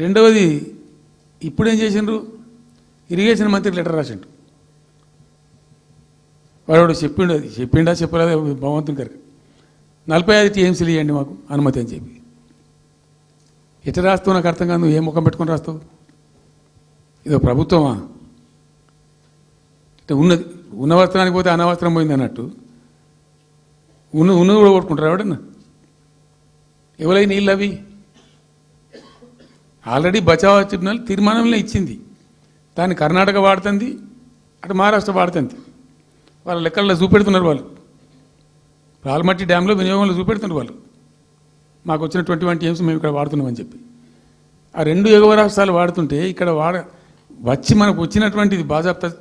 రెండవది ఇప్పుడేం చేసిండ్రు? ఇరిగేషన్ మంత్రి లెటర్ రాసిండు వాడు చెప్పిండు అది. చెప్పిండా చెప్పలేదు భగవంతుని గారికి? నలభై ఐదు టీఎంసీలు ఇవ్వండి మాకు అనుమతి అని చెప్పి. ఎట్లా రాస్తావు? నాకు అర్థం కాదు. నువ్వు ఏ ముఖం పెట్టుకొని రాస్తావు? ఇదో ప్రభుత్వమా? అంటే ఉన్నది ఉన్న వస్త్రానికి పోతే అనవసరం పోయింది అన్నట్టు. ఉన్న ఉన్న కూడా కొట్టుకుంటారు ఎవడన్నా? ఎవరై నీళ్ళు అవి? ఆల్రెడీ బచావా ట్రిబ్యునల్ తీర్మానంలో ఇచ్చింది. దాన్ని కర్ణాటక వాడుతుంది అటు మహారాష్ట్ర వాడుతుంది. వాళ్ళ లెక్కల్లో చూపెడుతున్నారు వాళ్ళు. పాల్మట్టి డ్యాంలో వినియోగంలో చూపెడుతున్నారు వాళ్ళు. మాకు వచ్చిన ట్వంటీ వన్ టీఎంస్ మేము ఇక్కడ వాడుతున్నామని చెప్పి. ఆ రెండు ఎగువ రాష్ట్రాలు వాడుతుంటే ఇక్కడ వాడ వచ్చి మనకు వచ్చినటువంటిది బాజాప్తా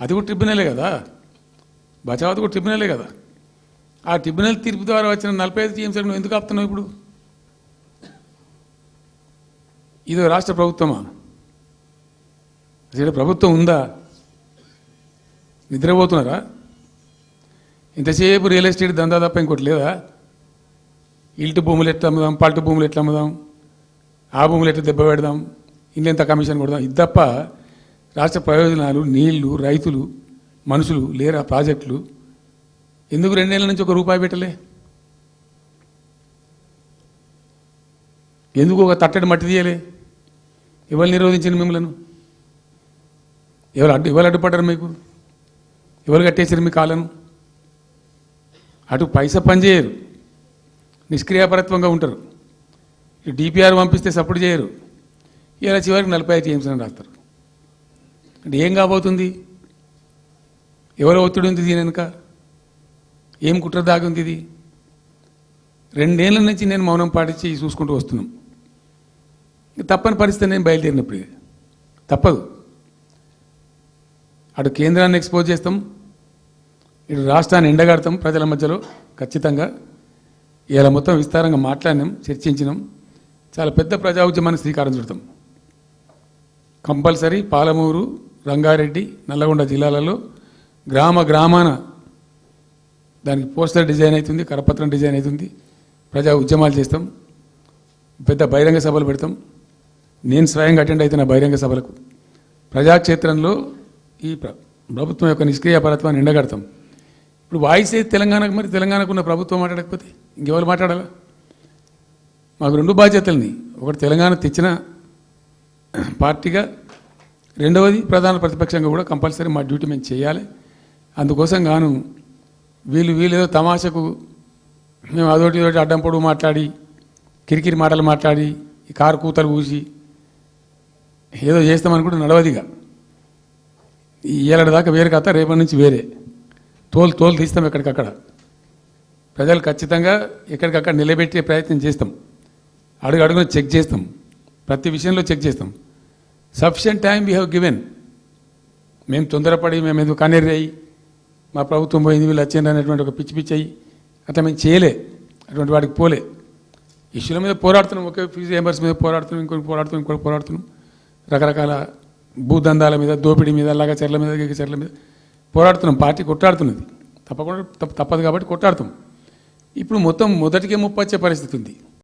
అది కూడా ట్రిబ్యునలే కదా. బచావత్ కూడా ట్రిబ్యునలే కదా. ఆ ట్రిబ్యునల్ తీర్పు ద్వారా వచ్చిన నలభై ఐదు టీఎంసీలు నువ్వు ఎందుకు ఆపుతున్నావు ఇప్పుడు? ఇది రాష్ట్ర ప్రభుత్వమా? అసలు ప్రభుత్వం ఉందా? నిద్రపోతున్నారా? ఇంతసేపు రియల్ ఎస్టేట్ దందా తప్ప ఇంకోటి లేదా? ఇల్టు భూములు ఎట్లా అమ్ముదాం? పల్టు భూములు ఎట్లా అమ్ముదాం? ఆ భూములు ఎట్లా దెబ్బ పెడదాం? ఇంకెంత కమిషన్ కొడదాం? ఇది తప్ప రాష్ట్ర ప్రయోజనాలు నీళ్ళు రైతులు మనుషులు లేరా ప్రాజెక్టులు? ఎందుకు రెండేళ్ళ నుంచి ఒక రూపాయి పెట్టలే? ఎందుకు ఒక తట్టడి మట్టి తీయలే? ఎవరు నిరోధించిన మిమ్మలను? ఎవరు అడ్డు ఎవరు అడ్డుపడ్డారు మీకు? ఎవరు కట్టేసారు మీ కాలను అటు పైసా పనిచేయరు నిష్క్రియాపరత్వంగా ఉంటారు. డిపిఆర్ పంపిస్తే సపోర్ట్ చేయరు. ఇలా చివరికి నలభై ఐదు టీఎంస్ అని రాస్తారు. అంటే ఏం కాబోతుంది? ఎవరు ఒత్తిడి ఉంది దీని వెనుక? ఏం కుట్ర దాగుంది ఇది? రెండేళ్ళ నుంచి నేను మౌనం పాటించి చూసుకుంటూ వస్తున్నాం. తప్పని పరిస్థితి నేను బయలుదేరినప్పుడు. తప్పదు. అటు కేంద్రాన్ని ఎక్స్పోజ్ చేస్తాం ఇటు రాష్ట్రాన్ని ఎండగడతాం ప్రజల మధ్యలో ఖచ్చితంగా. ఇలా మొత్తం విస్తారంగా మాట్లాడినాం చర్చించినాం. చాలా పెద్ద ప్రజా ఉద్యమాన్ని శ్రీకారం చుడతాం. కంపల్సరీ పాలమూరు రంగారెడ్డి నల్లగొండ జిల్లాలలో గ్రామ గ్రామాన దానికి పోస్టర్ డిజైన్ అవుతుంది కరపత్రం డిజైన్ అవుతుంది. ప్రజా ఉద్యమాలు చేస్తాం. పెద్ద బహిరంగ సభలు పెడతాం. నేను స్వయంగా అటెండ్ అవుతున్న బహిరంగ సభలకు ప్రజాక్షేత్రంలో ఈ ప్రభుత్వం యొక్క నిష్క్రియాపరత్వాన్ని ఎండగడతాం. ఇప్పుడు వాయిస్ అయితే తెలంగాణకు మరి? తెలంగాణకు ఉన్న ప్రభుత్వం మాట్లాడకపోతే ఇంకెవరు మాట్లాడాలా? మాకు రెండు బాధ్యతలని. ఒకటి తెలంగాణ తెచ్చిన పార్టీగా రెండవది ప్రధాన ప్రతిపక్షంగా కూడా కంపల్సరీ మా డ్యూటీ మేము చేయాలి. అందుకోసం గాను వీళ్ళు వీళ్ళు ఏదో తమాషకు మేము అదోటి అడ్డం పొడుగు మాట్లాడి కిరికిరి మాటలు మాట్లాడి ఈ కారు కూతలు పూసి ఏదో చేస్తామనుకుంటే నడవదిగా. ఈ ఏళ్ళ దాకా వేరే కథ రేపటి నుంచి వేరే. తోలు తోలు తీస్తాం ఎక్కడికక్కడ. ప్రజలు ఖచ్చితంగా ఎక్కడికక్కడ నిలబెట్టే ప్రయత్నం చేస్తాం. అడుగు అడుగున చెక్ చేస్తాం. ప్రతి విషయంలో చెక్ చేస్తాం. Sufficient time we have given. మేము తొందరపడి మేము ఎందుకు కన్నెర్రి అయ్యి మా ప్రభుత్వం పోయింది వీళ్ళు వచ్చింది అనేటువంటి ఒక పిచ్చి పిచ్చి అయ్యి అట్లా మేము చేయలే. అటువంటి వాడికి పోలే. ఇష్యూల మీద పోరాడుతున్నాం ఒకే ఫీజు ఎంబర్స్ మీద పోరాడుతున్నాం ఇంకొకటి పోరాడుతున్నాం ఇంకొకటి పోరాడుతున్నాం. రకరకాల భూదందాల మీద దోపిడీ మీద అలాగ చెర్ల మీద గిగ చెర్ల మీద పోరాడుతున్నాం. పార్టీ కొట్టాడుతున్నది తప్పకుండా తప్ప- తప్పదు కాబట్టి కొట్టాడుతాం ఇప్పుడు మొత్తం మొదటికే ముప్పొచ్చే పరిస్థితి ఉంది.